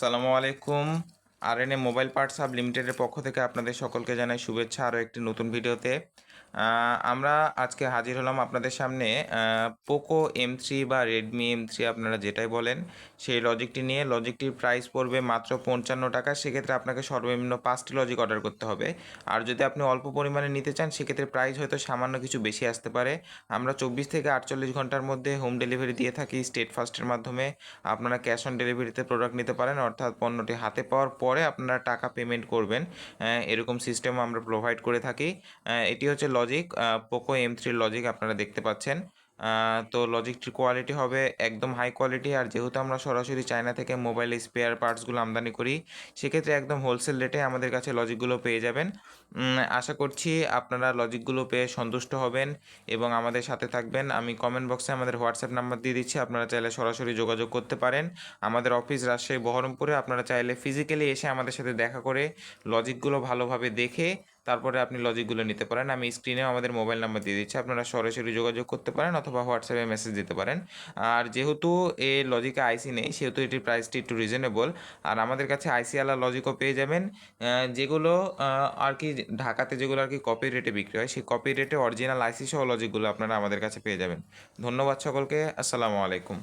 সালামু আলাইকুম। R N A mobile parts hub লিমিটেডের পক্ষ থেকে আপনাদের সকলকে জানাই শুভেচ্ছা আরও একটি নতুন ভিডিওতে। আমরা আজকে হাজির হলাম আপনাদের সামনে পোকো এম থ্রি বা রেডমি এম থ্রি আপনারা যেটাই বলেন, সেই লজিকটি নিয়ে। লজিকটির প্রাইস পড়বে মাত্র পঞ্চান্ন টাকা। সেক্ষেত্রে আপনাকে সর্বনিম্ন পাঁচটি লজিক অর্ডার করতে হবে। আর যদি আপনি অল্প পরিমাণে নিতে চান, সেক্ষেত্রে প্রাইস হয়তো সামান্য কিছু বেশি আসতে পারে। আমরা চব্বিশ থেকে আটচল্লিশ ঘণ্টার মধ্যে হোম ডেলিভারি দিয়ে থাকি স্টেট ফাস্টের মাধ্যমে। আপনারা ক্যাশ অন ডেলিভারিতে প্রোডাক্ট নিতে পারেন, অর্থাৎ পণ্যটি হাতে পাওয়ার পরে আপনারা টাকা পেমেন্ট করবেন। এরকম সিস্টেম আমরা প্রোভাইড করে থাকি। এটি হচ্ছে লজিক পোকো এম থ্রির লজিক আপনারা দেখতে পাচ্ছেন। তো লজিকটির কোয়ালিটি হবে, একদম হাই কোয়ালিটি আর যেহেতু আমরা সরাসরি চায়না থেকে মোবাইল স্পেয়ার পার্টসগুলো আমদানি করি, সেক্ষেত্রে একদম হোলসেল রেটে আমাদের কাছে লজিকগুলো পেয়ে যাবেন। আশা করছি আপনারা লজিকগুলো পেয়ে সন্তুষ্ট হবেন এবং আমাদের সাথে থাকবেন। আমি কমেন্ট বক্সে আমাদের হোয়াটসঅ্যাপ নাম্বার দিয়ে দিচ্ছি, আপনারা চাইলে সরাসরি যোগাযোগ করতে পারেন। আমাদের অফিস রাজশাহী, বহরমপুরে আপনারা চাইলে ফিজিক্যালি এসে আমাদের সাথে দেখা করে লজিকগুলো ভালোভাবে দেখে তারপরে আপনি লজিকগুলো নিতে পারেন। আমি স্ক্রিনেও আমাদের মোবাইল নাম্বার দিয়ে দিচ্ছি। আপনারা সরাসরি যোগাযোগ করতে পারেন অথবা হোয়াটসঅ্যাপে মেসেজ দিতে পারেন। আর যেহেতু এ লজিকে আইসি নেই, সেহেতু এটির প্রাইসটি একটু রিজনেবল আর আমাদের কাছে আইসি আলা লজিকও পেয়ে যাবেন। যেগুলো আর কি ঢাকাতে যেগুলো আর কি কপি রেটে বিক্রি হয়, সেই কপি রেটে অরিজিনাল আইসি সহ লজিকগুলো আপনারা আমাদের কাছে পেয়ে যাবেন। ধন্যবাদ সকলকে। আসসালামু আলাইকুম।